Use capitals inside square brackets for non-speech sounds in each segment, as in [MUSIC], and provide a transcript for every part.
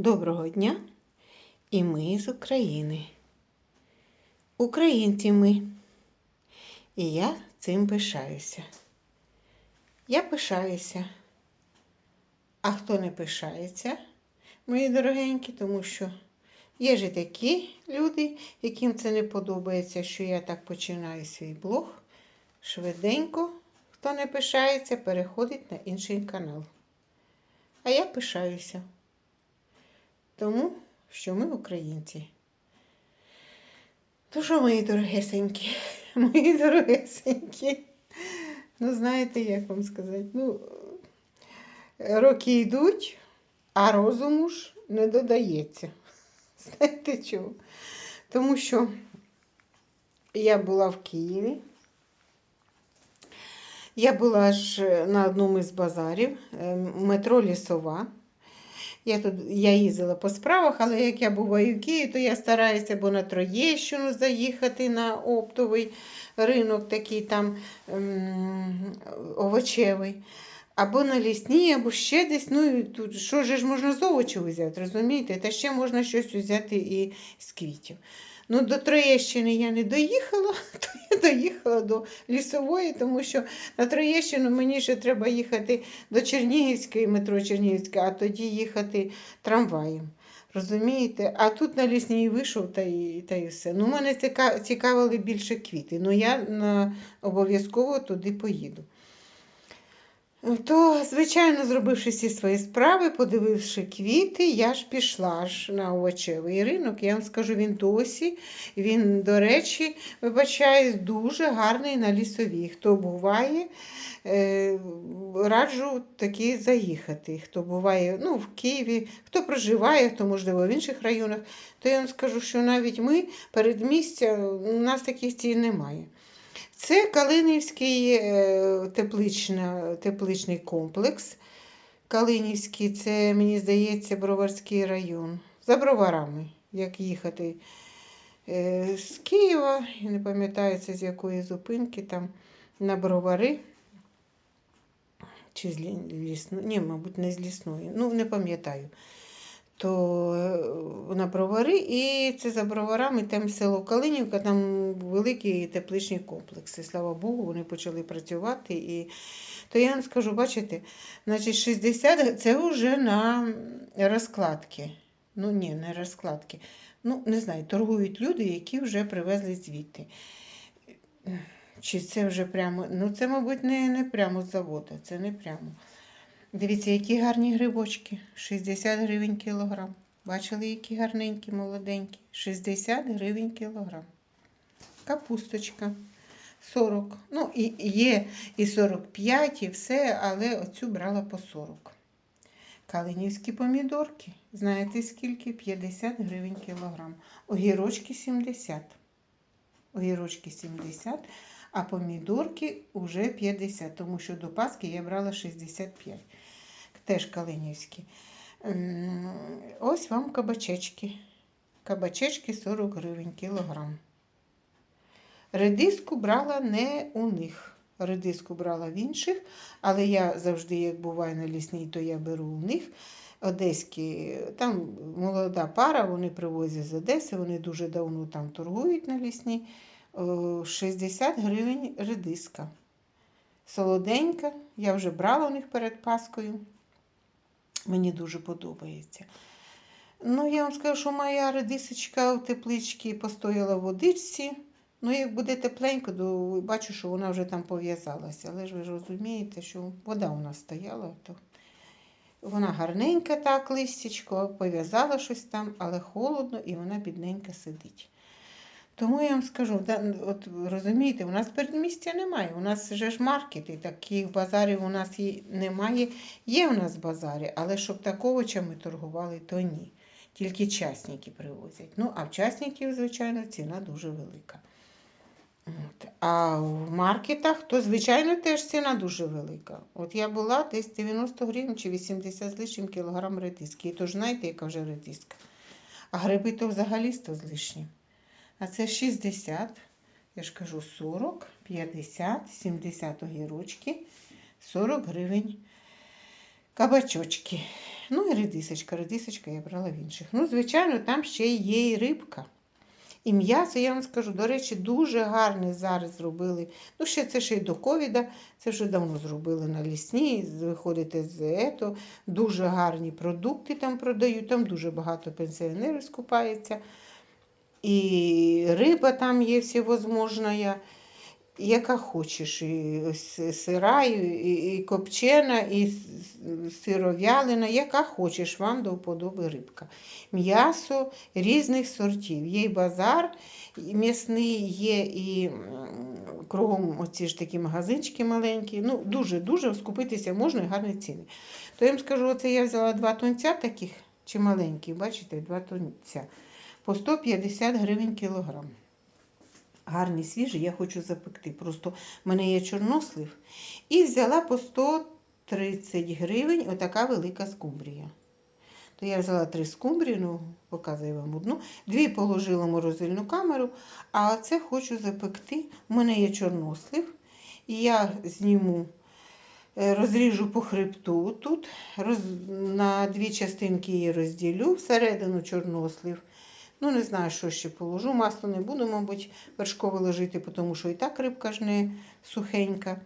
Доброго дня! І ми з України. Українці ми. І я цим пишаюся. Я пишаюся. А хто не пишається, мої дорогенькі, тому що є ж і такі люди, яким це не подобається, що я так починаю свій блог. Швиденько, хто не пишається, переходить на інший канал. А я пишаюся. Тому що ми українці. То що, мої дорогесенькі, [LAUGHS] мої дорогесенькі. Ну, знаєте, як вам сказати? Ну, роки йдуть, а розуму ж не додається. [LAUGHS] Знаєте чого? Тому що я була в Києві. Я була ж на одному із базарів, е, метро Лісова. Я тут я їздила по справах, але як я буваю в Києві, то я стараюся або на Троєщину заїхати на оптовий ринок, такий там ем, овочевий, або на лісні, або ще десь. Ну, і тут що ж можна з овочів взяти, розумієте? Та ще можна щось взяти і з квітів. Ну, до Троєщини я не доїхала, [LAUGHS] то я доїхала до лісової, тому що на Троєщину мені ще треба їхати до Чернігівської метро Чернігівська, а тоді їхати трамваєм. Розумієте? А тут на лісній вийшов та і, та і все. Ну, мене цікавили більше квіти. Ну я обов'язково туди поїду. То, звичайно, зробивши всі свої справи, подививши квіти, я ж пішла ж на овочевий ринок. Я вам скажу, він досі, він, до речі, вибачаюсь, дуже гарний на лісовій. Хто буває, е, раджу таки заїхати. Хто буває ну, в Києві, хто проживає, хто, можливо, в інших районах, то я вам скажу, що навіть ми передмістя, у нас таких цін немає. Це Калинівський е, теплична, тепличний комплекс. Калинівський, це, мені здається, Броварський район. За броварами, як їхати е, з Києва, не пам'ятаю, це з якої зупинки, там на бровари. Чи з лісної, ні, мабуть, не з лісної, ну, не пам'ятаю. То е, на бровари, і це за броварами, там село Калинівка, там великі тепличні комплекси. Слава Богу, вони почали працювати. І... То я вам скажу, бачите, значить 60 це вже на розкладки. Ну ні, не розкладки. Ну, не знаю, торгують люди, які вже привезли звідти. Чи це вже прямо, ну це, мабуть, не, не прямо з заводу, це не прямо. Дивіться, які гарні грибочки. 60 гривень кілограм. Бачили, які гарненькі, молоденькі. 60 гривень кілограм. Капусточка 40. Ну, і є і 45, і все, але оцю брала по 40. Калинівські помідорки. Знаєте скільки? 50 гривень кілограм. Огірочки 70. Огірочки 70, а помідорки вже 50, тому що до Паски я брала 65. Теж калинівські. Ось вам кабачечки. Кабачечки 40 гривень кілограм. Редиску брала не у них. Редиску брала в інших, але я завжди, як буваю на лісній, то я беру у них. Одеські, там молода пара, вони привозять з Одеси, вони дуже давно там торгують на лісній. О, 60 гривень редиска. Солоденька, я вже брала у них перед Паскою. Мені дуже подобається. Ну, я вам скажу, що моя редисочка в тепличці постояла в водичці. Ну, як буде тепленько, то бачу, що вона вже там пов'язалася. Але ж ви ж розумієте, що вода у нас стояла, то вона гарненька так, листячко, пов'язала щось там, але холодно і вона бідненька сидить. Тому я вам скажу, да, от розумієте, у нас передмістя немає. У нас вже ж маркети, таких базарів у нас і немає. Є у нас базари, але щоб так овочами торгували, то ні. Тільки частники привозять. Ну, а в частників, звичайно, ціна дуже велика. От. А в маркетах, то, звичайно, теж ціна дуже велика. От я була десь 90 гривень чи 80 з лишнім кілограм редиски. І то ж знаєте, яка вже редиска. А гриби то взагалі 100 з лишнім. А це 60, я ж кажу 40, 50, 70 огірочки, 40 гривень кабачочки. Ну і редисочка. Редисочка я брала в інших. Ну, звичайно, там ще є і рибка. І м'ясо, я вам скажу, до речі, дуже гарне зараз зробили. Ну, ще це ще й до ковіда, це вже давно зробили на лісні. Виходите з ето, дуже гарні продукти там продають, там дуже багато пенсіонерів скупається. І риба там є всевозможна, яка хочеш. І сира, і, копчена, і сировялина, яка хочеш, вам до вподоби рибка. М'ясо різних сортів. Є і базар м'ясний, є і кругом оці ж такі магазинчики маленькі. Ну, дуже-дуже скупитися можна і гарні ціни. То я вам скажу, оце я взяла два тонця таких, чи маленькі, бачите, два тонця. По 150 гривень кілограм. Гарні свіжі, я хочу запекти. Просто в мене є чорнослив. І взяла по 130 гривень отака велика скумбрія. То я взяла три скумбрії, ну, показую вам одну. Дві положила в морозильну камеру, а це хочу запекти. У мене є чорнослив. І я зніму, е, розріжу по хребту тут, роз, на дві частинки її розділю, всередину чорнослив. Ну, не знаю, що ще положу. Масло не буду, мабуть, вершкове ложити, тому що і так рибка ж не сухенька.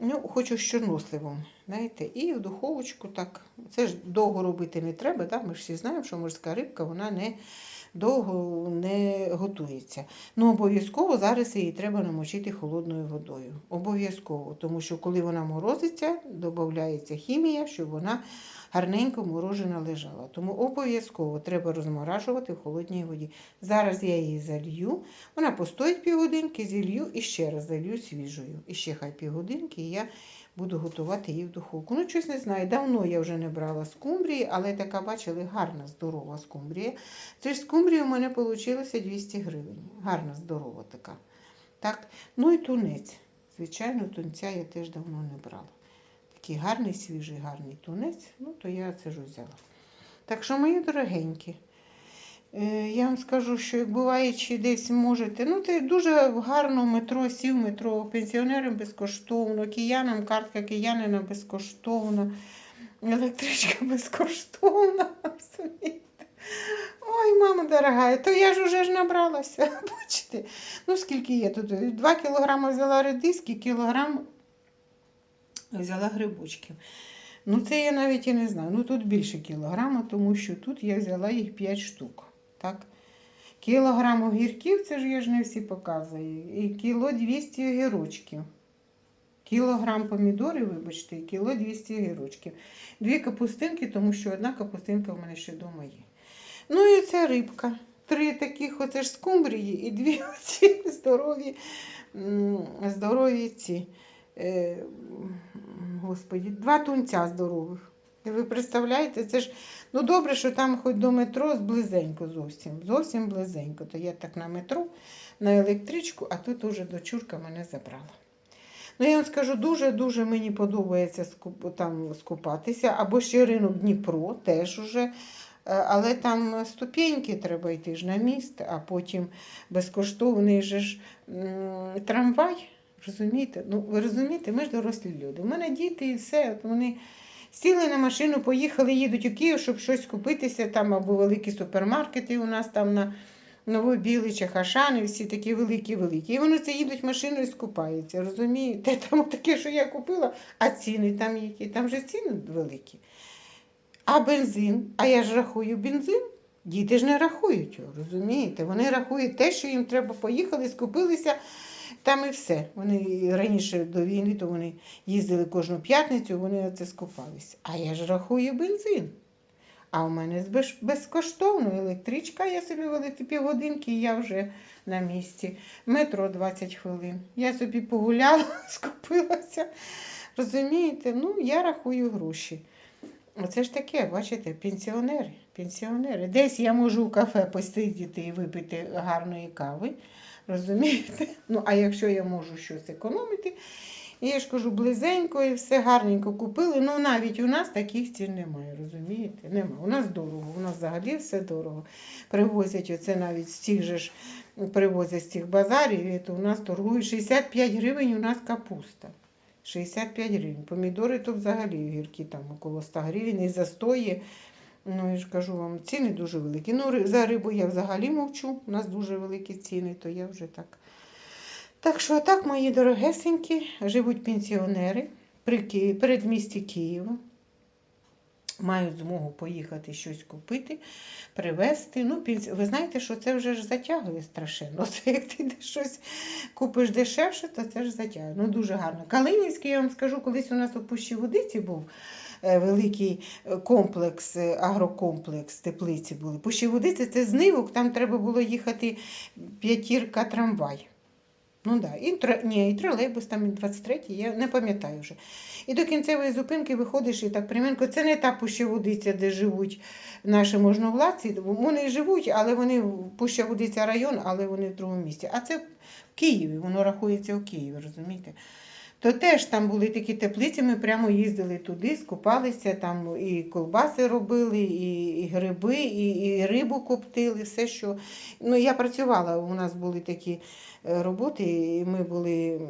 Ну, хочу з чорносливом, знаєте, і в духовочку так. Це ж довго робити не треба, да? ми ж всі знаємо, що морська рибка вона не довго не готується. Ну, обов'язково зараз її треба намочити холодною водою. Обов'язково, тому що коли вона морозиться, додається хімія, щоб вона гарненько морожена лежала. Тому обов'язково треба розморажувати в холодній воді. Зараз я її залью. Вона постоїть півгодинки, зілью і ще раз залью свіжою. І ще хай півгодинки, і я буду готувати її в духовку. Ну, щось не знаю. Давно я вже не брала скумбрії, але така, бачили, гарна, здорова скумбрія. Це ж скумбрія у мене вийшло 200 гривень. Гарна, здорова така. Так, ну і тунець. Звичайно, тунця я теж давно не брала. Такий гарний, свіжий, гарний тунець, ну то я це ж взяла. Так що, мої дорогенькі, е, я вам скажу, що як буває, чи десь можете, ну це дуже гарно метро, сів метро, пенсіонерам безкоштовно, киянам картка киянина безкоштовна, електричка [LAUGHS] безкоштовна. Ой, мама дорога, то я ж уже ж набралася. [LAUGHS] Бачите? Ну, скільки є тут? Два кілограми взяла редиски, кілограм взяла грибочків. Ну, це я навіть і не знаю. Ну, тут більше кілограма, тому що тут я взяла їх 5 штук. Так? Кілограм огірків, це ж я ж не всі показую. І кіло 200 огірочків. Кілограм помідорів, вибачте, і кіло 200 огірочків. Дві капустинки, тому що одна капустинка в мене ще вдома є. Ну і ця рибка. Три таких оце ж скумбрії і дві [LAUGHS] оці здорові, здорові ці. Господі, два тунця здорових. Ви представляєте, це ж ну добре, що там хоч до метро близенько зовсім. Зовсім близенько. То я так на метро, на електричку, а тут уже дочурка мене забрала. Ну, я вам скажу, дуже-дуже мені подобається там скупатися. Або ще ринок Дніпро, теж уже. Е, Але там ступеньки треба йти ж на міст, а потім безкоштовний же ж трамвай. Розумієте? Ну, ви розумієте, ми ж дорослі люди. У мене діти і все. От вони сіли на машину, поїхали, їдуть у Київ, щоб щось купитися, там або великі супермаркети у нас там на Новобіличах, Хашани, всі такі великі-великі. І вони це їдуть машиною і скупаються. Розумієте? [LAUGHS] Там таке, що я купила, а ціни там які? Там же ціни великі. А бензин, а я ж рахую бензин. Діти ж не рахують його, розумієте? Вони рахують те, що їм треба поїхали, скупилися, там і все. Вони раніше до війни, то вони їздили кожну п'ятницю, вони це скупалися. А я ж рахую бензин. А у мене безкоштовно електричка, я собі великі півгодинки, і я вже на місці. Метро 20 хвилин. Я собі погуляла, [LAUGHS] скупилася. Розумієте? Ну, я рахую гроші. Оце ж таке, бачите, пенсіонери. Пенсіонери. Десь я можу в кафе посидіти і випити гарної кави. Розумієте? Ну, а якщо я можу щось економити, я ж кажу, близенько і все гарненько купили. Ну, навіть у нас таких цін немає, розумієте? Нема. У нас дорого, у нас взагалі все дорого. Привозять оце навіть з цих же ж привозять з цих базарів, і то у нас торгують 65 гривень у нас капуста. 65 гривень. Помідори то взагалі гіркі там около 100 гривень і застої. Ну, я ж кажу вам, ціни дуже великі. Ну, за рибу я взагалі мовчу. У нас дуже великі ціни, то я вже так. Так що, так, мої дорогесенькі, живуть пенсіонери при передмісті Києва. Мають змогу поїхати щось купити, привезти. Ну, ви знаєте, що це вже ж затягує страшенно. [LAUGHS] Це як ти щось купиш дешевше, то це ж затягує. Ну, дуже гарно. Калинівський, я вам скажу, колись у нас у Пущі Водиці був великий е, комплекс, е, агрокомплекс, теплиці були. Пущі Водиці це знивок, там треба було їхати п'ятірка трамвай. Ну да, і, тр... І тролейбус, там і 23, я не пам'ятаю вже. І до кінцевої зупинки виходиш і так пряменько. Це не та Пущаводиця, де живуть наші можновладці. Вони живуть, але вони в Пущаводиця район, але вони в другому місці. А це в Києві, воно рахується у Києві, розумієте? То теж там були такі теплиці, ми прямо їздили туди, скупалися, там і колбаси робили, і, і гриби, і, і рибу коптили, все, що. Ну, я працювала, у нас були такі е, роботи, і ми були,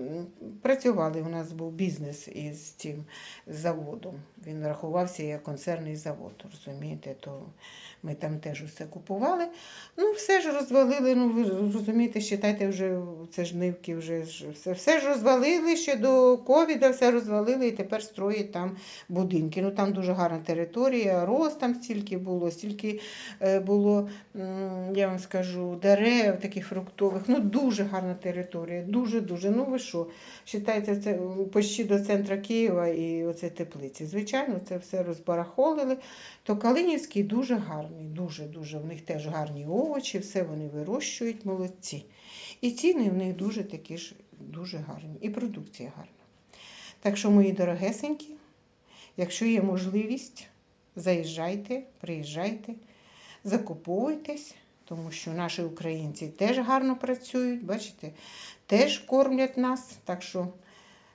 працювали, у нас був бізнес із цим заводом. Він рахувався як концерний завод, розумієте, то ми там теж усе купували. Ну, все ж розвалили, ну ви розумієте, считайте, вже це ж нивки, вже ж все, все ж розвалили ще до ковіда, все розвалили і тепер строять там будинки. Ну там дуже гарна територія, роз там стільки було, стільки е, було, я вам скажу, дерев таких фруктових. Ну дуже гарна територія, дуже-дуже. Ну ви що? Считається, це почти до центра Києва і оце теплиці. Звичайно, це все розбарахолили. То Калинівський дуже гарний, дуже-дуже. В них теж гарні овочі, все вони вирощують, молодці. І ціни в них дуже такі ж дуже гарні. І продукція гарна. Так що, мої дорогесенькі, якщо є можливість, заїжджайте, приїжджайте, закуповуйтесь, тому що наші українці теж гарно працюють, бачите, теж кормлять нас. Так що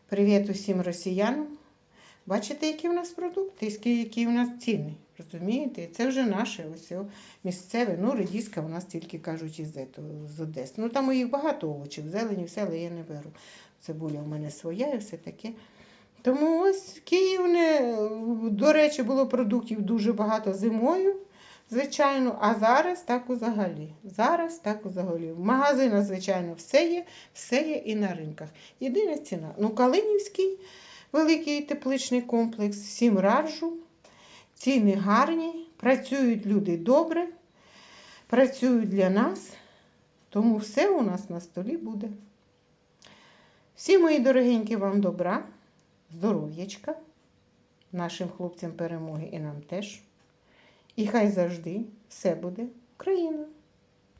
привіт усім росіянам. Бачите, які в нас продукти, які в нас ціни. Розумієте? Це вже наше ось місцеве. Ну, редіска у нас тільки кажуть із, з Одеси. Ну там їх багато овочів, зелені, все, але я не беру. Цибуля у мене своя і все таке. Тому ось Київ не, до речі, було продуктів дуже багато зимою, звичайно, а зараз так взагалі. Зараз так взагалі. В магазинах, звичайно, все є, все є і на ринках. Єдина ціна. Ну, Калинівський великий тепличний комплекс, всім раджу. Ціни гарні, працюють люди добре, працюють для нас, тому все у нас на столі буде. Всі мої дорогенькі вам добра, здоров'ячка, нашим хлопцям перемоги і нам теж. І хай завжди все буде Україна!